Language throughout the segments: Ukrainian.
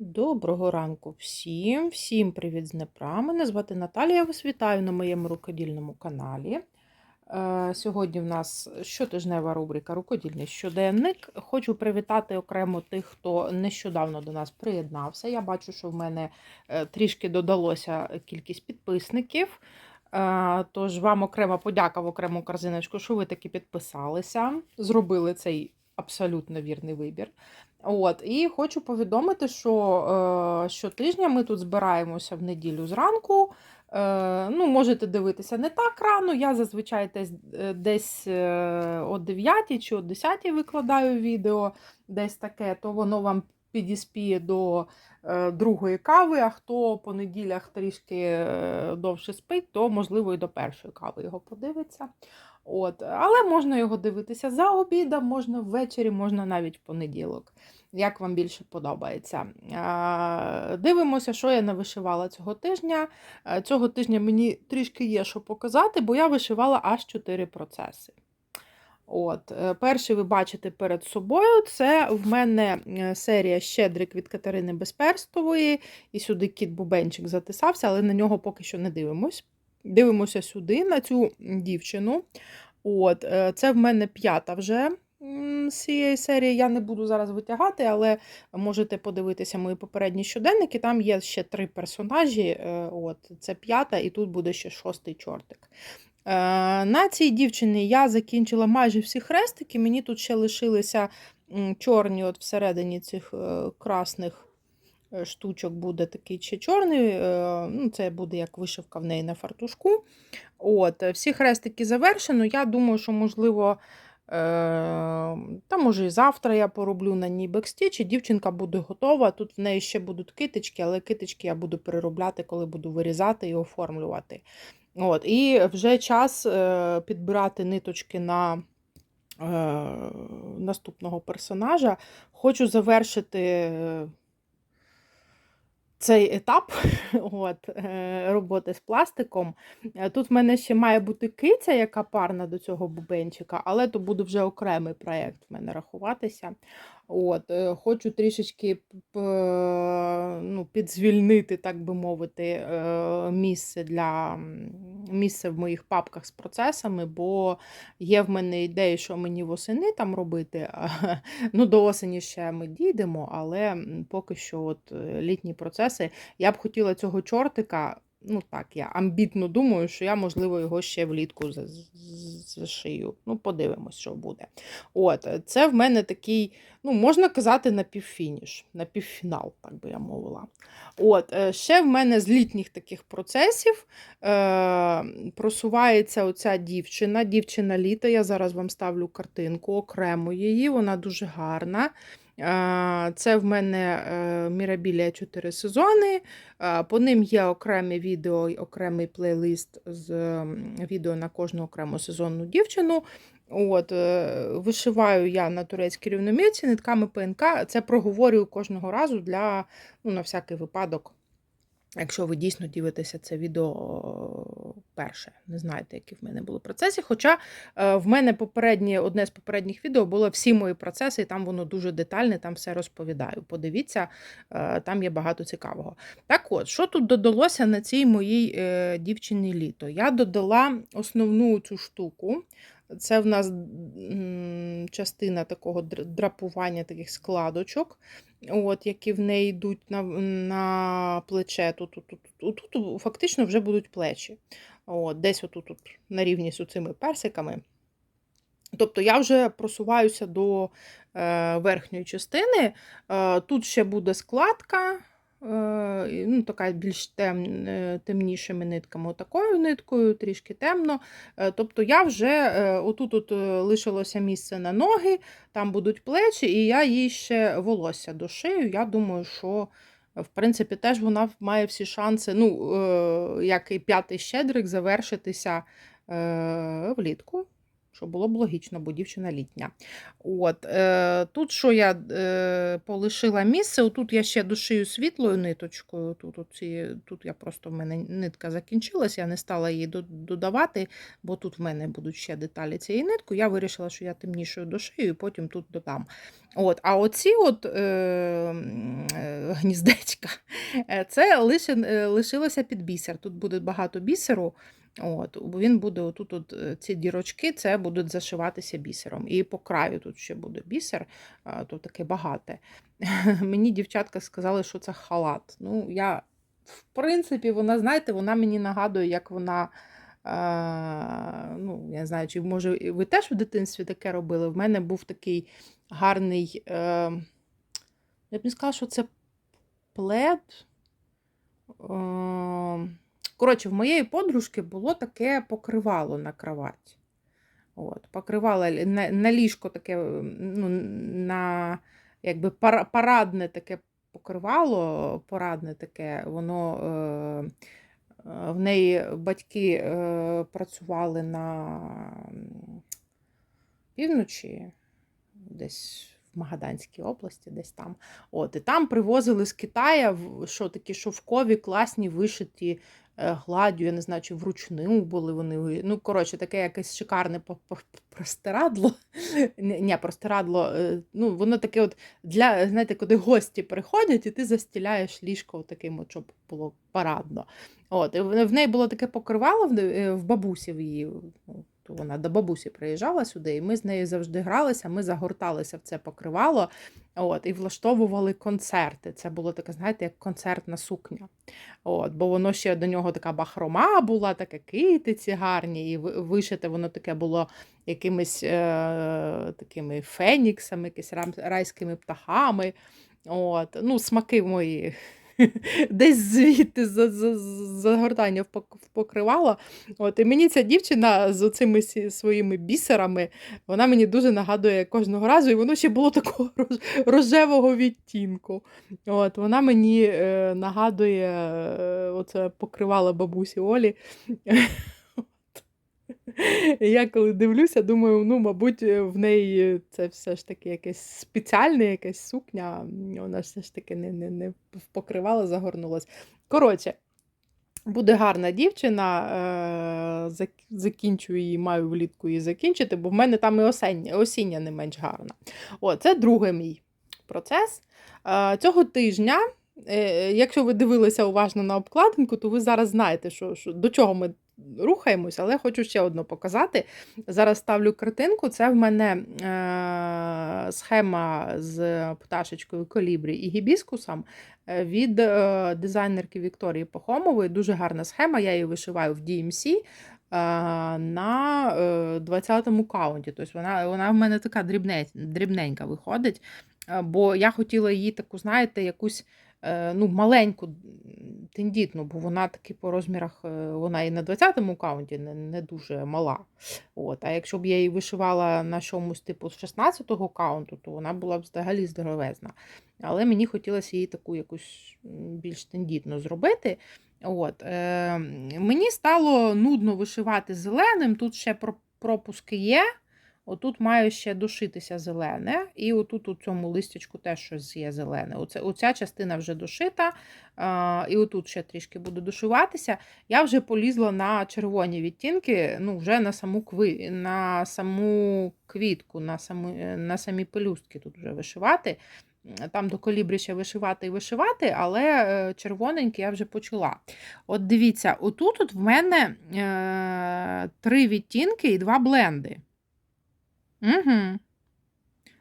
Доброго ранку всім, всім привіт з Днепра. Мене звати Наталія. Я вас вітаю на моєму рукодільному каналі. Е, Сьогодні в нас щотижнева рубрика Рукодільний щоденник. Хочу привітати окремо тих, хто нещодавно до нас приєднався. Я бачу, що в мене е, трішки додалося кількість підписників. Е, Тож вам окрема подяка в окрему корзиночку, що ви таки підписалися, зробили цей абсолютно вірний вибір. От, і хочу повідомити, що е, щотижня ми тут збираємося в неділю зранку. Е, ну, можете дивитися не так рано. Я зазвичай десь, е, десь е, о 9 чи о 10 викладаю відео, десь таке, то воно вам підіспіє до е, другої кави, а хто по неділях трішки е, довше спить, то можливо і до першої кави його подивиться. От. Але можна його дивитися за обідом, можна ввечері, можна навіть в понеділок. Як вам більше подобається. Дивимося, що я не вишивала цього тижня. Цього тижня мені трішки є що показати, бо я вишивала аж 4 процеси. От, е, Перший ви бачите перед собою. Це в мене е, серія Щедрик від Катерини Безперстової. І сюди кіт Бубенчик затисався, але на нього поки що не дивимось. Дивимося сюди, на цю дівчину. От, е, Це в мене п'ята вже з цієї серії. Я не буду зараз витягати, але можете подивитися мої попередні щоденники. Там є ще три персонажі. е, От, Це п'ята, і тут буде ще шостий чортик. Е, На цій дівчині я закінчила майже всі хрестики. Мені тут ще лишилися чорні от всередині цих красних штучок буде такий ще чорний. е, Ну, це буде як вишивка в неї на фартушку. От, е, Всі хрестики завершено. Я думаю, що, можливо, е, та може і завтра я пороблю на ній бекстіч, і дівчинка буде готова. Тут в неї ще будуть китички, але китички я буду переробляти, коли буду вирізати і оформлювати. От, І вже час е, підбирати ниточки на е, наступного персонажа. Хочу завершити е, цей етап от, е, роботи з пластиком. Е, Тут в мене ще має бути киця, яка парна до цього бубенчика, але то буде вже окремий проєкт в мене рахуватися. От, е, Хочу трішечки ну, підзвільнити, так би мовити, місце для місце в моїх папках з процесами, бо є в мене ідеї, що мені восени там робити. Ну, до осені ще ми дійдемо, але поки що от е, літні процеси. Я б хотіла цього чортика. Ну так, я амбітно думаю, що я, можливо, його ще влітку зашию. Ну, подивимось, що буде. От, це в мене такий, ну, можна казати, напівфініш, напівфінал, так би я мовила. От, е, ще в мене з літніх таких процесів е, просувається оця дівчина, дівчина літа. Я зараз вам ставлю картинку окремо її, вона дуже гарна. Е, Це в мене е, Мірабілія 4 сезони. Е, По ним є окреме відео, і окремий плейлист з відео на кожну окрему сезонну дівчину. От, е, Вишиваю я на турецькій рівномірці нитками ПНК. Це проговорюю кожного разу для, ну, на всякий випадок. Якщо ви дійсно дивитеся це відео перше, не знаєте, які в мене були процеси. Хоча е, в мене попереднє, одне з попередніх відео було всі мої процеси, і там воно дуже детальне, там все розповідаю. Подивіться, е, там є багато цікавого. Так от, що тут додалося на цій моїй е, дівчині літо? Я додала основну цю штуку. Це в нас частина такого драпування таких складочок, от, які в неї йдуть на, на плече. Тут, тут, тут, тут, фактично вже будуть плечі. От, десь отут, тут, на рівні з цими персиками. Тобто я вже просуваюся до е, верхньої частини. Е, тут ще буде складка, ну, така більш тем, е, темнішими нитками, отакою ниткою, трішки темно. Е, тобто я вже е, отут от е, лишилося місце на ноги, там будуть плечі, і я їй ще волосся дошию. Я думаю, що. В принципі, теж вона має всі шанси, ну, е, як і п'ятий щедрик, завершитися е, влітку що було б логічно, бо дівчина літня. От, е, Тут що я е, полишила місце, тут я ще дошию світлою ниточкою. Тут, оці, тут я просто в мене нитка закінчилась, я не стала її додавати, бо тут в мене будуть ще деталі цієї нитки. Я вирішила, що я темнішою душею і потім тут додам. От, А оці от, е, е, гніздечка. Е, Це лише, е, лишилося під бісер. Тут буде багато бісеру. От, він буде отут, от, ці дірочки, це будуть зашиватися бісером. І по краю тут ще буде бісер, то таке багате. Мені дівчатка сказали, що це халат. Ну, я, в принципі, вона, знаєте, вона мені нагадує, як вона. Ну, я не знаю, чи може ви теж в дитинстві таке робили. В мене був такий гарний. Е, я б не сказала, що це плед. Е, коротше, в моєї подружки було таке покривало на кроваті. От, покривало на, на ліжко таке, ну, на якби парадне таке покривало, порадне таке, воно. Е, е, в неї батьки е, працювали на півночі, десь в Магаданській області, десь там. От, і там привозили з Китаю в- що такі шовкові, класні вишиті е, гладдю, я не знаю, чи вручну були вони. Ну, коротше, таке якесь шикарне простирадло. Ні, простирадло, е, ну, воно таке от для, знаєте, коли гості приходять, і ти застіляєш ліжко таким, от, щоб було парадно. От, і в неї було таке покривало в, не- е, в бабусі її. Ну, то Вона до бабусі приїжджала сюди, і ми з нею завжди гралися, ми загорталися в це покривало от, і влаштовували концерти. Це було таке, знаєте, як концертна сукня. От, бо воно ще до нього така бахрома була, таке китиці гарні, і ви- вишите воно таке було якимись е, такими феніксами, рам- райськими птахами. От, ну, смаки мої. Десь звідти за, за, загортання покривало. От, і мені ця дівчина з оцими своїми бісерами, вона мені дуже нагадує кожного разу, і воно ще було такого рожевого відтінку. От, вона мені е, нагадує е, оце покривало бабусі Олі. Я коли дивлюся, думаю, ну, мабуть, е, в неї це все ж таки якесь спеціальне, якась сукня. Вона все ж таки не, не, не в покривало, загорнулась. Коротше, буде гарна дівчина. е, зак- Закінчую її, маю влітку її закінчити, бо в мене там і осіння, осіння не менш гарна. О, це другий мій процес. Е, Цього тижня, якщо ви дивилися уважно на обкладинку, то ви зараз знаєте, що, що, до чого ми рухаємось, але хочу ще одну показати. Зараз ставлю картинку. Це в мене е, схема з пташечкою колібрі і гібіскусом е, від е, дизайнерки Вікторії Пахомової. Дуже гарна схема. Я її вишиваю в DMC. е, На е, 20-му каунті. Тобто вона, вона в мене така дрібне, дрібненька виходить. Бо я хотіла її таку, знаєте, якусь ну, маленьку, тендітну, бо вона таки по розмірах, е, вона і на 20-му каунті не, не дуже мала. От. А якщо б я її вишивала на чомусь типу з 16-го каунту, то вона була б взагалі здоровезна. Але мені хотілося її таку якусь більш тендітну зробити. От. Е, мені стало нудно вишивати зеленим, тут ще пропуски є. Отут має ще дошитися зелене, і отут у цьому листячку теж щось є зелене. Оце, оця частина вже дошита, а, і отут ще трішки буде дошиватися. Я вже полізла на червоні відтінки, ну, вже на саму, кви, на саму квітку, на, саму, на самі пелюстки тут вже вишивати. Там до колібрі ще вишивати і вишивати, але е, червоненький я вже почала. От дивіться, отут от в мене е, три відтінки і два бленди. Угу.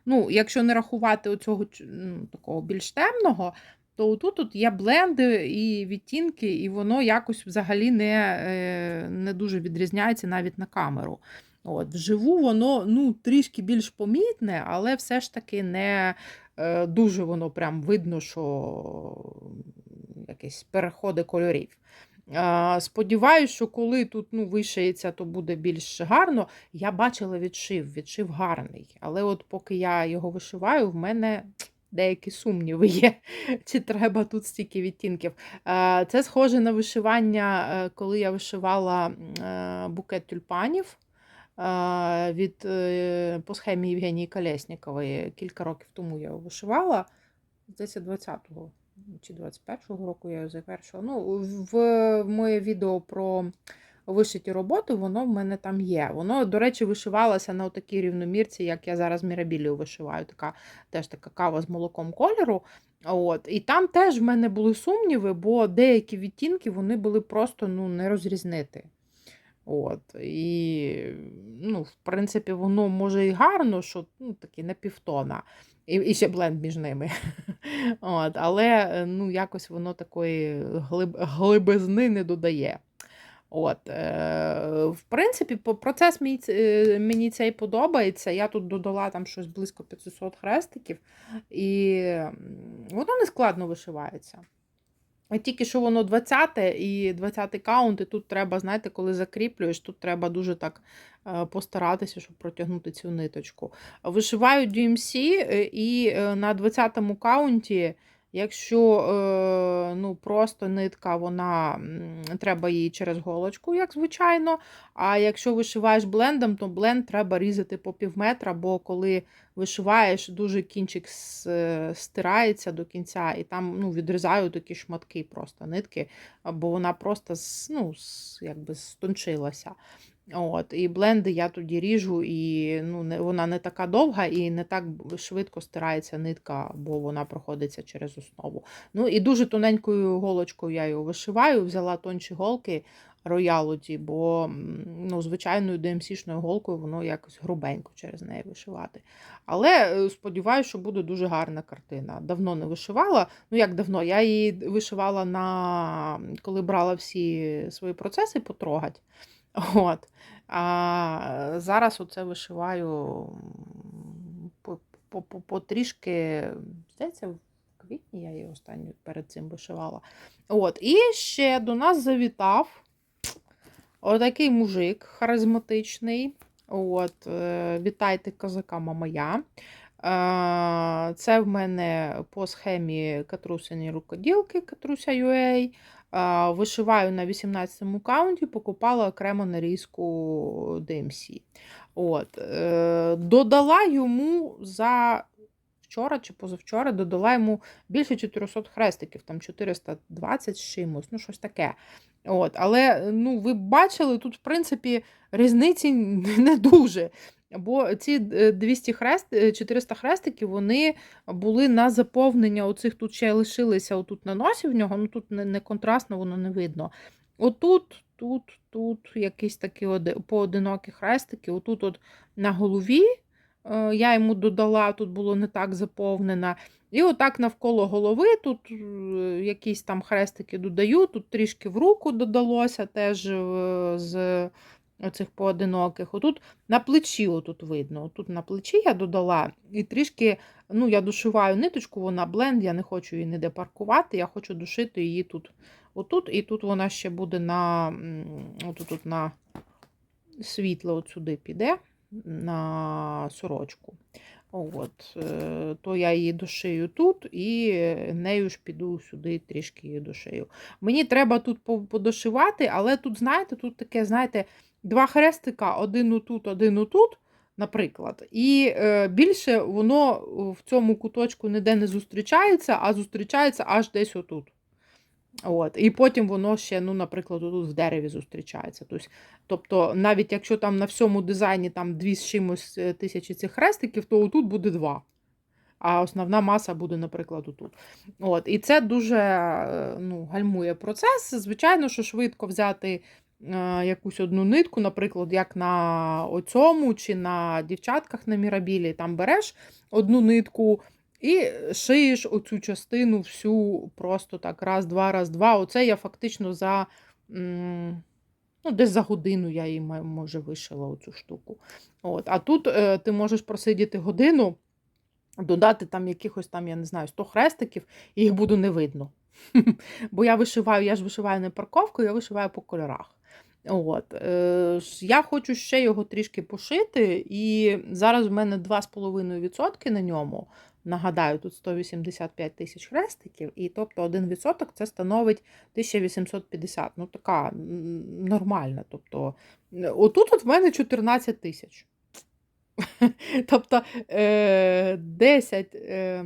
Ну, якщо не рахувати оцього ну, такого більш темного, то тут тут є бленди і відтінки, і воно якось взагалі не, е, не дуже відрізняється навіть на камеру. От, вживу воно ну, трішки більш помітне, але все ж таки не е, дуже воно прям видно, що якісь переходи кольорів. Сподіваюсь, що коли тут ну, вишиється, то буде більш гарно. Я бачила відшив, відшив гарний. Але от поки я його вишиваю, в мене деякі сумніви є, чи треба тут стільки відтінків. Це схоже на вишивання, е, коли я вишивала е, букет тюльпанів від е, по схемі Євгенії Колєснікової. Кілька років тому я його вишивала. Здається, 20-го чи 21-го року я його завершила. Ну, в, моє відео про вишиті роботи, воно в мене там є. Воно, до речі, вишивалося на такій рівномірці, як я зараз мірабілію вишиваю. Така теж така кава з молоком кольору. От. І там теж в мене були сумніви, бо деякі відтінки вони були просто ну, не розрізнити. От. І, ну, в принципі, воно може і гарно, що ну, такі на півтона. І, і ще бленд між ними. От. Але е, ну, якось воно такої глиб, глибизни не додає. От, е, В принципі, процес мій, е, мені цей подобається. Я тут додала там щось близько 500 хрестиків, і воно не складно вишивається. А Тільки що воно 20 і 20 каунт, і тут треба, знаєте, коли закріплюєш, тут треба дуже так е, постаратися, щоб протягнути цю ниточку. Вишиваю DMC, е, і е, на 20-му каунті, якщо е, ну, просто нитка, вона треба її через голочку, як звичайно. А якщо вишиваєш блендом, то бленд треба різати по пів метра, бо коли вишиваєш, дуже кінчик е, стирається до кінця, і там ну, відрізаю такі шматки просто нитки, бо вона просто ну, якби стончилася. От, і бленди я тоді ріжу, і ну, не, вона не така довга і не так швидко стирається нитка, бо вона проходиться через основу. Ну і дуже тоненькою голочкою я його вишиваю, взяла тонші голки роялоті, бо ну, звичайною DMC-шною голкою воно якось грубенько через неї вишивати. Але е, сподіваюся, що буде дуже гарна картина. Давно не вишивала. Ну, як давно? Я її вишивала на коли брала всі свої процеси потрогать. От. А зараз оце вишиваю потрішки, здається, в квітні я її останню перед цим вишивала. От. І ще до нас завітав отакий мужик харизматичний. От, е, вітайте козака Мамая. Це в мене по схемі катрусині рукоділки Катруся UA. Е, Вишиваю на 18-му каунті, покупала окремо нарізку DMC. От, е, додала йому за вчора чи позавчора, додала йому більше 400 хрестиків, там 420 з чимось, ну щось таке. От, але ну, ви бачили, тут, в принципі, різниці не дуже. Бо ці е, 200 хрест, е, 400 хрестиків вони були на заповнення. Оцих тут ще лишилися отут на носі в нього, ну тут не, контрастно, воно не видно. Отут, тут, тут якісь такі поодинокі хрестики, отут от на голові е, я йому додала, тут було не так заповнено. І отак навколо голови тут е, якісь там хрестики додаю, тут трішки в руку додалося теж е, з оцих поодиноких. Отут на плечі отут видно. Отут на плечі я додала і трішки, ну, я дошиваю ниточку, вона бленд, я не хочу її ніде паркувати, я хочу душити її тут. Отут, і тут вона ще буде на отут, тут на світло от сюди піде на сорочку. От, е, то я її дошию тут і нею ж піду сюди трішки її дошию. Мені треба тут подошивати, але тут, знаєте, тут таке, знаєте, два хрестика, один отут, один отут, наприклад. І е, більше воно в цьому куточку ніде не зустрічається, а зустрічається аж десь отут. От. І потім воно ще, ну, наприклад, тут в дереві зустрічається. Тобто, тобто, навіть якщо там на всьому дизайні там дві з чимось е, тисячі цих хрестиків, то отут буде два. А основна маса буде, наприклад, отут. От. І це дуже е, ну, гальмує процес. Звичайно, що швидко взяти е, якусь одну нитку, наприклад, як на оцьому чи на дівчатках на мірабілі, там береш одну нитку. І шиєш оцю частину всю просто так, раз, два, раз, два. Оце я фактично за ну, десь за годину я її може вишила оцю штуку. От. А тут е, ти можеш просидіти годину, додати там якихось там, я не знаю, 100 хрестиків, і їх буде не видно. Бо я вишиваю, я ж вишиваю не парковкою, я вишиваю по кольорах. От. Е, я хочу ще його трішки пошити, і зараз в мене 2,5% на ньому. Нагадаю, тут 185 тисяч хрестиків, і тобто 1% це становить 1850. Ну, така нормальна. Тобто, е, отут от в мене 14 тисяч. Тобто е, 10, е,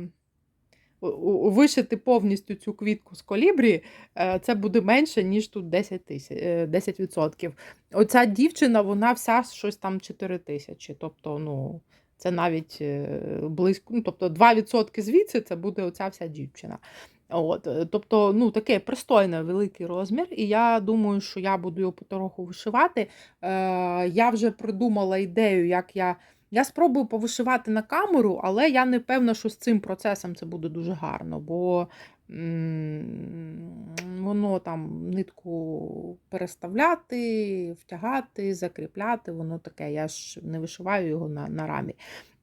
у- вишити повністю цю квітку з колібрі, е, це буде менше, ніж тут 10 тисяч, е, 10%. Оця дівчина, вона вся щось там 4 тисячі. Тобто, ну, це навіть е, близько, ну, тобто 2% звідси це буде оця вся дівчина. От, е, тобто, ну, таке пристойний великий розмір, і я думаю, що я буду його потроху вишивати. Е, я вже придумала ідею, як я. Я спробую повишивати на камеру, але я не певна, що з цим процесом це буде дуже гарно, бо воно там нитку переставляти, втягати, закріпляти, воно таке. Я ж не вишиваю його на, на рамі.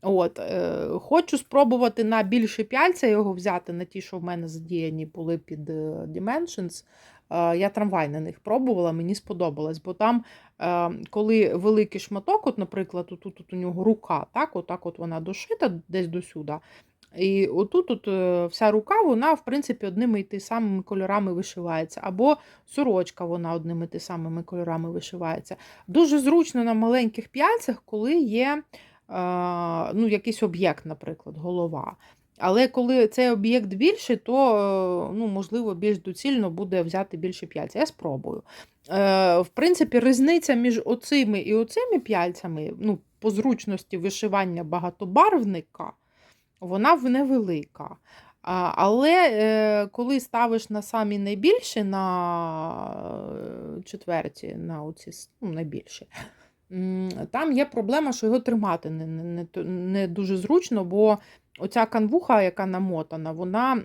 От, е, Хочу спробувати на більше пяльця його взяти, на ті, що в мене задіяні були під е, Dimensions. Е, я трамвай на них пробувала, мені сподобалось, бо там, е, коли великий шматок, от, наприклад, тут, тут у нього рука, так, отак от вона дошита десь до сюди. І отут от, е, вся рука, вона, в принципі, одними і тими самими кольорами вишивається. Або сорочка, вона одними і тими самими кольорами вишивається. Дуже зручно на маленьких п'яльцях, коли є е, ну, якийсь об'єкт, наприклад, голова. Але коли цей об'єкт більший, то е, ну, можливо більш доцільно буде взяти більше п'яльця. Я спробую. Е, В принципі, різниця між оцими і оцими п'яльцями, ну, по зручності вишивання багатобарвника, вона невелика. Але е, коли ставиш на самі найбільші, на четверті, на оці ну, найбільші, там є проблема, що його тримати не, не, не, дуже зручно, бо оця канвуха, яка намотана, вона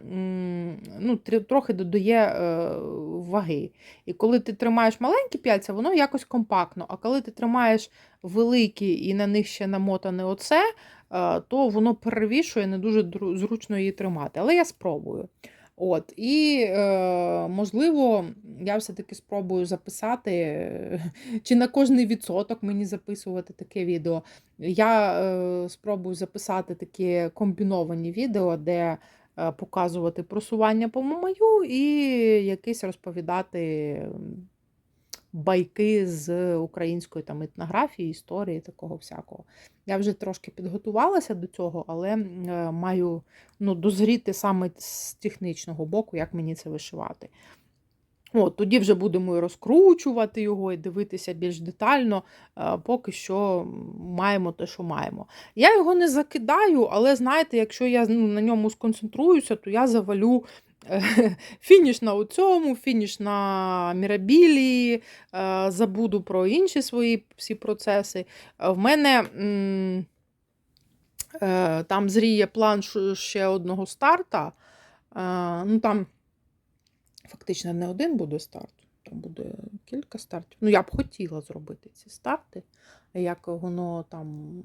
ну, трохи додає е, ваги. І коли ти тримаєш маленькі п'яльця, воно якось компактно. А коли ти тримаєш великі і на них ще намотане оце, е, то воно перевішує, не дуже зручно її тримати. Але я спробую. От, І, е, можливо, я все-таки спробую записати, чи на кожний відсоток мені записувати таке відео. Я е, спробую записати такі комбіновані відео, де е, показувати просування по Мамаю і якесь розповідати байки з української там етнографії, історії, такого всякого. Я вже трошки підготувалася до цього, але е, маю ну, дозріти саме з технічного боку, як мені це вишивати. От, тоді вже будемо розкручувати його, і дивитися більш детально, е, поки що маємо те, що маємо. Я його не закидаю, але знаєте, якщо я ну, на ньому сконцентруюся, то я завалю фініш на у цьому, фініш на мірабілі, е, забуду про інші свої всі процеси. Е, В мене. Е, Там зріє план ще одного старта. Ну, там фактично не один буде старт, там буде кілька стартів. Ну, я б хотіла зробити ці старти, як воно там,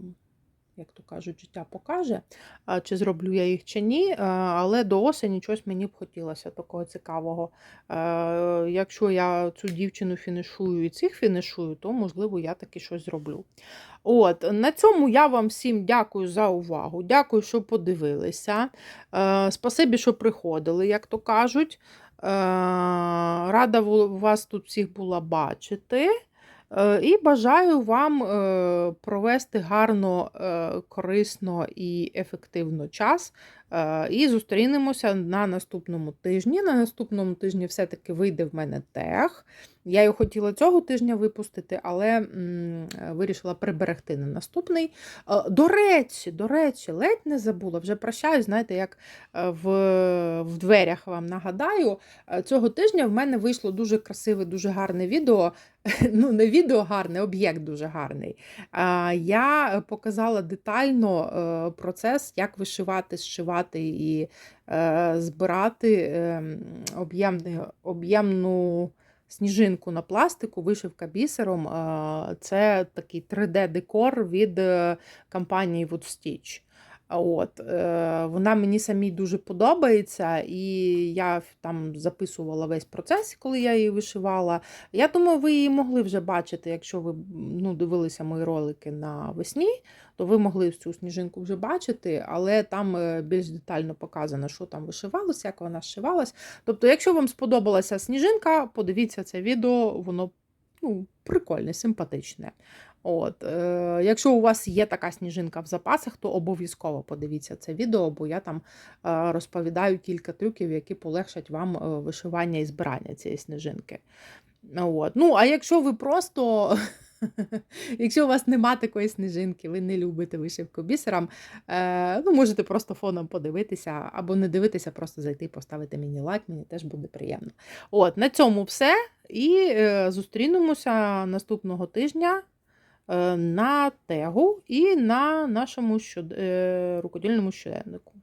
як то кажуть, життя покаже, чи зроблю я їх чи ні. Але до осені щось мені б хотілося такого цікавого. Якщо я цю дівчину фінішую і цих фінішую, то можливо я таки щось зроблю. От, на цьому я вам всім дякую за увагу. Дякую, що подивилися. Спасибі, що приходили, як то кажуть. Рада вас тут всіх була бачити. Е, І бажаю вам е, провести гарно, е, корисно і ефективно час. Е, І зустрінемося на наступному тижні. На наступному тижні все-таки вийде в мене тех. Я його хотіла цього тижня випустити, але м, е, вирішила приберегти на наступний. Е, До речі, до речі, ледь не забула. Вже прощаюсь, знаєте, як в, в дверях вам нагадаю. Цього тижня в мене вийшло дуже красиве, дуже гарне відео. Ну, не відео гарне, об'єкт дуже гарний. Я показала детально процес, як вишивати, зшивати і е, збирати е, об'ємну сніжинку на пластику, вишивка бісером. Е, Це такий 3D-декор від е, компанії Woodstitch. От, е, вона мені самій дуже подобається, і я там записувала весь процес, коли я її вишивала. Я думаю, ви її могли вже бачити, якщо ви ну, дивилися мої ролики навесні, то ви могли цю сніжинку вже бачити, але там е, більш детально показано, що там вишивалося, як вона зшивалась. Тобто, якщо вам сподобалася сніжинка, подивіться це відео, воно ну, прикольне, симпатичне. От, е, якщо у вас є така сніжинка в запасах, то обов'язково подивіться це відео, бо я там е, розповідаю кілька трюків, які полегшать вам е, вишивання і збирання цієї сніжинки. От. Ну, а якщо ви просто. Якщо у вас нема такої сніжинки, ви не любите вишивку бісером, е, ну, можете просто фоном подивитися, або не дивитися, просто зайти і поставити мені лайк, мені теж буде приємно. От, на цьому все. І е, зустрінемося наступного тижня на тегу і на нашому е, рукодільному щоденнику.